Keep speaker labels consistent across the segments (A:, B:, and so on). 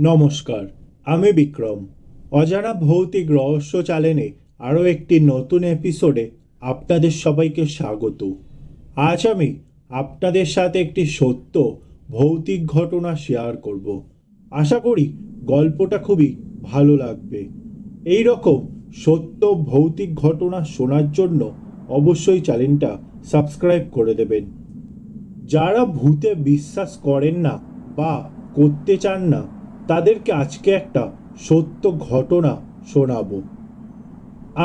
A: নমস্কার, আমি বিক্রম। অজানা ভৌতিক রহস্য চ্যানেলে আরও একটি নতুন এপিসোডে আপনাদের সবাইকে স্বাগত। আজ আমি আপনাদের সাথে একটি সত্য, ভৌতিক ঘটনা শেয়ার করব। আশা করি গল্পটা খুবই ভালো লাগবে। এই রকম সত্য, ভৌতিক ঘটনা শোনার জন্য অবশ্যই চ্যানেলটা সাবস্ক্রাইব করে দেবেন। যারা ভূতে বিশ্বাস করেন না বা করতে চান না তাদেরকে আজকে একটা সত্য ঘটনা শোনাবো।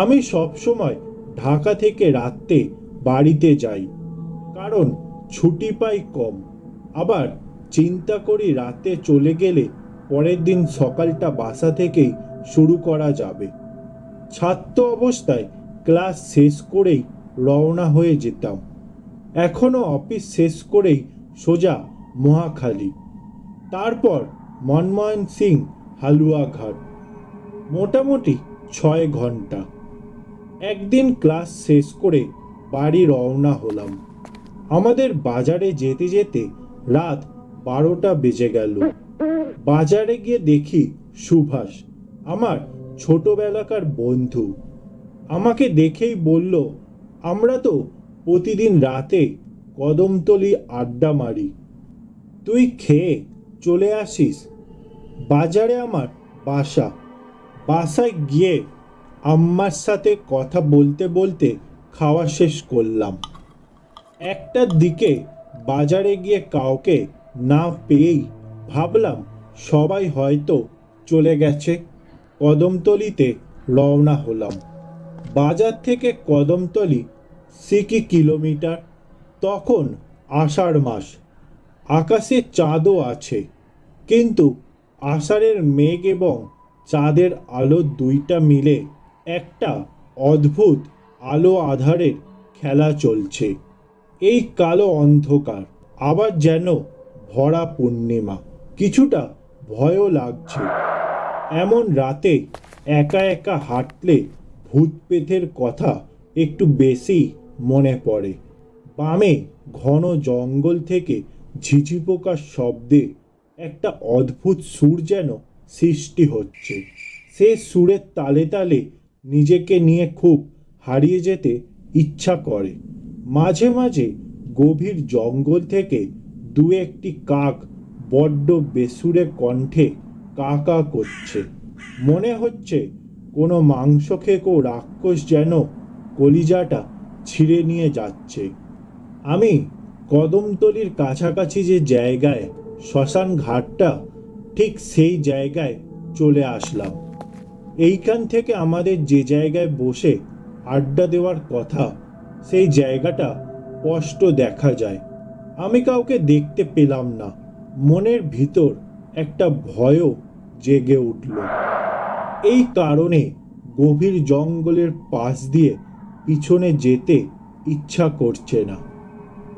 A: আমি সবসময় ঢাকা থেকে রাত্রে বাড়িতে যাই, কারণ ছুটি পাই কম। আবার চিন্তা করি রাতে চলে গেলে পরের দিন সকালটা বাসা থেকেই শুরু করা যাবে। ছাত্র অবস্থায় ক্লাস শেষ করেই রওনা হয়ে যেতাম। এখনও অফিস শেষ করেই সোজা মহাখালী। তারপর মনমোহন সিং হালুয়াঘাট মোটামুটি ছয় ঘণ্টা। একদিন ক্লাস শেষ করে বাড়ি রওনা হলাম। আমাদের বাজারে যেতে যেতে রাত বারোটা বেজে গেল। বাজারে গিয়ে দেখি সুভাষ, আমার ছোটবেলাকার বন্ধু। আমাকে দেখেই বলল, আমরা তো প্রতিদিন রাতে কদমতলি আড্ডা মারি। তুই খেয়ে চলে আসিস। বাজারে আমার বাসা। বাসায় গিয়ে আম্মার সাথে কথা বলতে বলতে খাওয়া শেষ করলাম। একটার দিকে বাজারে গিয়ে কাউকে না পেয়েই ভাবলাম সবাই হয়তো চলে গেছে। কদমতলিতে রওনা হলাম। বাজার থেকে কদমতলি সিকি কিলোমিটার, তখন আষাঢ় মাস। আকাশে চাঁদও আছে। কিন্তু আষাঢ়ের মেঘ এবং চাঁদের আলো দুইটা মিলে একটা অদ্ভুত আলো আধারের খেলা চলছে। এই কালো অন্ধকার আবার যেন ভরা পূর্ণিমা। কিছুটা ভয়ও লাগছে। এমন রাতে একা একা হাঁটলে ভূত পেথের কথা একটু বেশি মনে পড়ে। বামে ঘন জঙ্গল থেকে ঝিঝি পোকার শব্দে একটা অদ্ভুত সুর যেন সৃষ্টি হচ্ছে। সে সুরের তালে তালে নিজেকে নিয়ে খুব হারিয়ে যেতে ইচ্ছা করে। মাঝে মাঝে গভীর জঙ্গল থেকে দু একটি কাক বড্ড বেসুরে কণ্ঠে কা কা করছে। মনে হচ্ছে কোনো মাংস খেকো রাক্ষস যেন কলিজাটা ছিঁড়ে নিয়ে যাচ্ছে। আমি কদমতলির কাছাকাছি যে জায়গায় শ্মশান ঘাটটা ঠিক সেই জায়গায় চলে আসলাম। এইখান থেকে আমাদের যে জায়গায় বসে আড্ডা দেওয়ার কথা, সেই জায়গাটা স্পষ্ট দেখা যায়। আমি কাউকে দেখতে পেলাম না। মনের ভিতর একটা ভয়ও জেগে উঠল। এই কারণে গভীর জঙ্গলের পাশ দিয়ে পিছনে যেতে ইচ্ছা করছে না।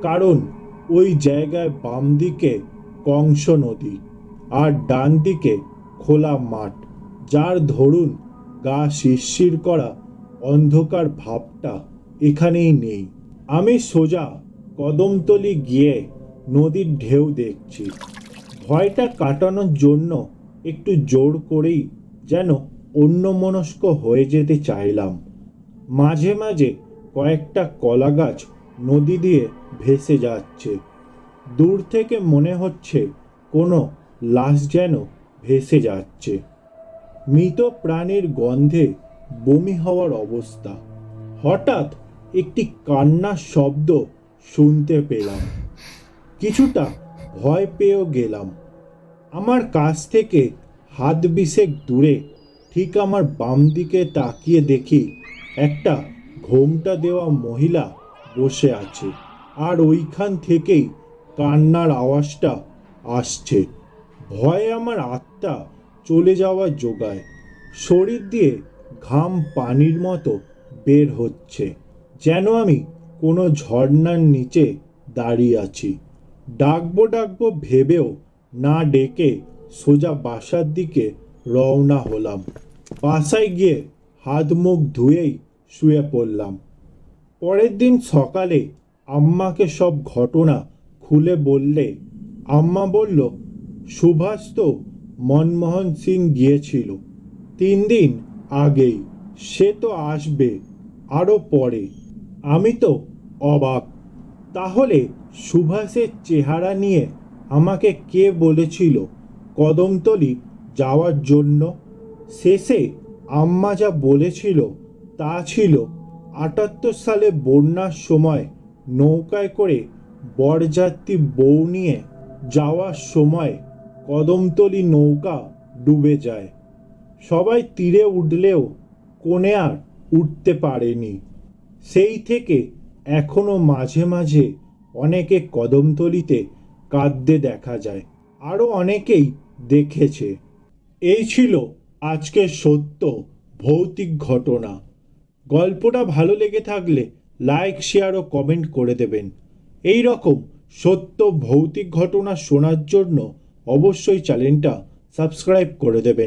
A: কারণ ওই জায়গায় বাম দিকে কংস নদী আর ডান দিকে খোলা মাঠ, যার ধরুন গা শিরশির করা অন্ধকার ভাবটা এখানেই নেই। আমি সোজা কদমতলি গিয়ে নদীর ঢেউ দেখছি। ভয়টা কাটানোর জন্য একটু জোর করেই যেন অন্যমনস্ক হয়ে যেতে চাইলাম। মাঝে মাঝে কয়েকটা কলা গাছ নদী দিয়ে ভেসে যাচ্ছে। দূর থেকে মনে হচ্ছে কোনো লাশ যেন ভেসে যাচ্ছে। মৃত প্রাণীর গন্ধে বমি হওয়ার অবস্থা। হঠাৎ একটি কান্নার শব্দ শুনতে পেলাম। কিছুটা ভয় পেয়েও গেলাম। আমার কাছ থেকে হাত বিশেক দূরে, ঠিক আমার বাম দিকে তাকিয়ে দেখি একটা ঘোমটা দেওয়া মহিলা বসে আছে। আর ওইখান থেকেই কান্নার আওয়াজটা আসছে। ভয়ে আমার আত্মা চলে যাওয়ার জোগায় শরীর দিয়ে ঘাম পানির মতো বের হচ্ছে, যেন আমি কোনো ঝর্ণার নিচে দাঁড়িয়ে আছি। ডাকবো ডাকবো ভেবেও না ডেকে সোজা বাসার দিকে রওনা হলাম। বাসায় গিয়ে হাত মুখ ধুয়েই শুয়ে পড়লাম। পরের দিন সকালে আম্মাকে সব ঘটনা খুলে বললে, আম্মা বলল, সুভাষ তো মনমোহন সিং গিয়েছিল। তিন দিন আগেই সে তো আসবে আরও পরে। আমি তো অবাক। তাহলে সুভাষের চেহারা নিয়ে আমাকে কে বলেছিল কদমতলি যাওয়ার জন্য? শেষে আম্মা যা বলেছিল তা ছিল আটাত্তর সালে বন্যার সময় নৌকায় করে বরযাত্রী বউ নিয়ে যাওয়ার সময় কদমতলি নৌকা ডুবে যায়। সবাই তীরে উঠলেও কোণে আর উঠতে পারেনি। সেই থেকে এখনও মাঝে মাঝে অনেকে কদমতলিতে কাঁদতে দেখা যায়। আরও অনেকেই দেখেছে। এই ছিল আজকের সত্য ভৌতিক ঘটনা। গল্পটা ভালো লেগে থাকলে লাইক, শেয়ার ও কমেন্ট করে দেবেন। এই রকম সত্য ভৌতিক ঘটনা শোনার জন্য অবশ্যই চ্যানেলটা সাবস্ক্রাইব করে দেবেন।